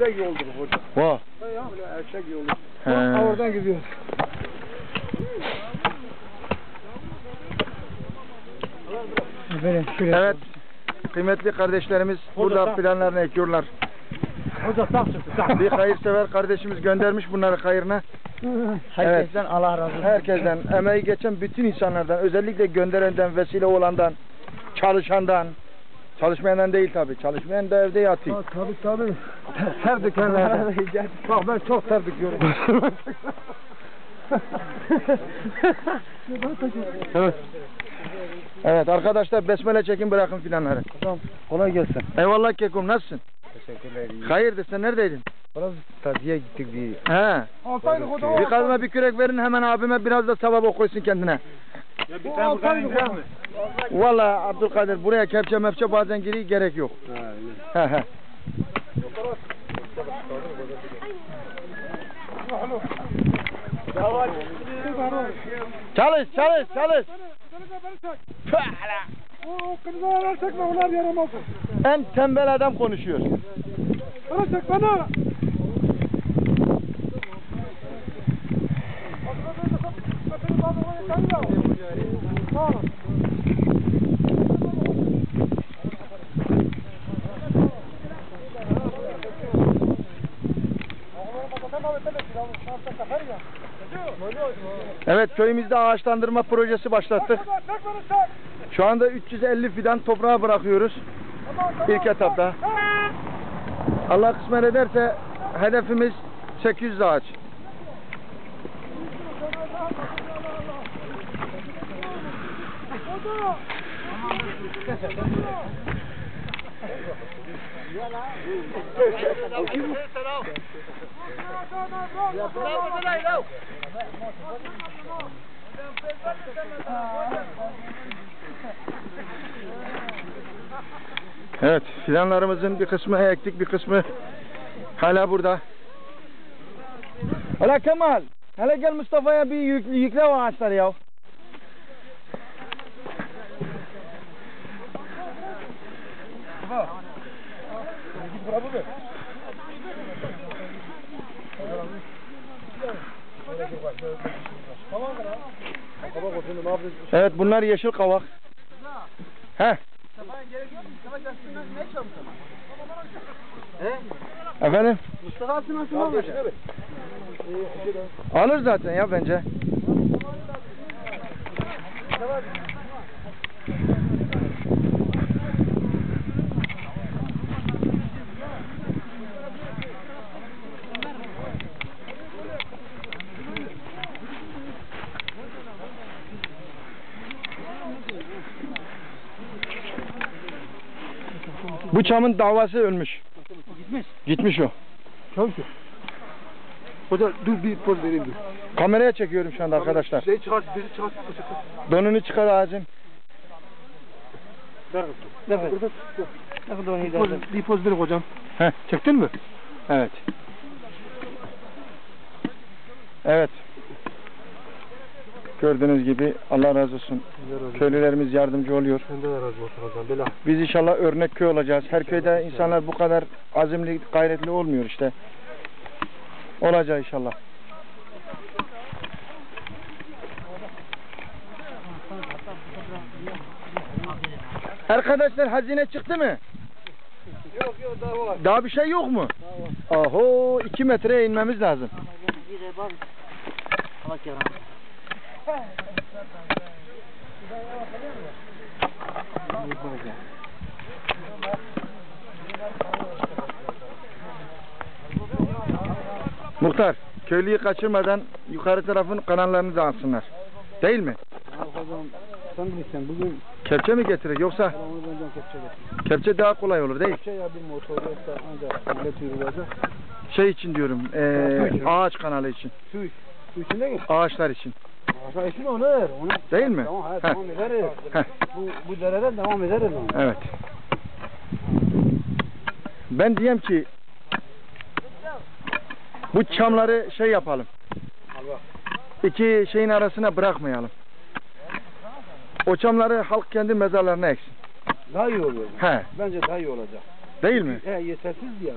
ördek yoldur hocam. Vah. Ya öyle erkek yolu. He. Ha, oradan gidiyoruz. Efendim. Evet. Kıymetli kardeşlerimiz burada planlarını ekiyorlar. Hoca sağ çıktı sağ. Bir hayırsever kardeşimiz göndermiş bunları hayırına. Herkesten Allah razı olsun. Herkesten, emeği geçen bütün insanlardan, özellikle gönderenden, vesile olandan, çalışandan, çalışmayandan değil tabi, çalışmayan da evde yatıyor. Ha, Tabii tabii. Ter dökenlerden. Bak ben çok ter döküyorum. evet. Evet arkadaşlar besmele çekin bırakın filanları. Tamam. Kolay gelsin. Eyvallah Kekum nasılsın? Teşekkürler. Hayırdır sen neredeydin? Biraz taziye gittik bir. He. Altaylık o da Bir kazma bir kürek verin hemen abime biraz da sevap okuysun kendine. Bir tane buradan indirir mi? Valla Abdülkadir buraya kepçe mepçe bazen giriyor gerek yok. He he. Çalış çalış çalış. Fala. O kırmızılar çekme onlar yaramaz. En tembel adam konuşuyor. Bana çek bana. Evet köyümüzde ağaçlandırma projesi başlattık. Şu anda 350 fidan toprağa bırakıyoruz. İlk etapta. Allah kısmet ederse hedefimiz 800 ağaç. Evet, fidanlarımızın bir kısmı ektik, bir kısmı hala burada. Hala Kemal, hele gel Mustafa'ya bir yük, yükle o ağaçları ya. Evet, bunlar yeşil kavak. He. Efendim? Mustafa nasıl olacak? Alır zaten ya bence. Bu çamın davası ölmüş. Gitmiş. Gitmiş o. Çalışıyor. Hoca dur bir poz vereyim dur. Kameraya çekiyorum şu anda arkadaşlar. Şey çıkart, bizi çıkart. Donunu çıkar ağacın. Ver kızım. Ne ver? Ne kadar onu poz, bir poz verin hocam. Heh. Çektin mi? Evet. Evet. Gördüğünüz gibi Allah razı olsun. Köylülerimiz yardımcı oluyor. Sende de razı olsun. Bela. Biz inşallah örnek köy olacağız. Her köyde insanlar bu kadar azimli, gayretli olmuyor işte. Olacak inşallah. Arkadaşlar hazine çıktı mı? Yok yok daha var. Daha bir şey yok mu? Aho iki metreye inmemiz lazım. Muhtar, köylüyü kaçırmadan yukarı tarafın kanallarını da alsınlar. Değil mi? Sen bilirsin bugün Kepçe mi getirir yoksa kepçe daha kolay olur değil? Kepçe ya bir motor yoksa ancak millet yürüyecek. Şey için diyorum, eee, ağaç kanalı için, Su, su içinde mi? ağaçlar için. Aşağı için onu ver. Onu Değil mi? Tamam, hayır, Heh. devam ederiz. Heh. Bu, bu dereden devam ederiz. Ama. Evet. Ben diyeyim ki bu çamları şey yapalım. İki şeyin arasına bırakmayalım. O çamları halk kendi mezarlarına eksin. Daha iyi oluyor. He, Bence daha iyi olacak. değil mi? He yetersiz ya.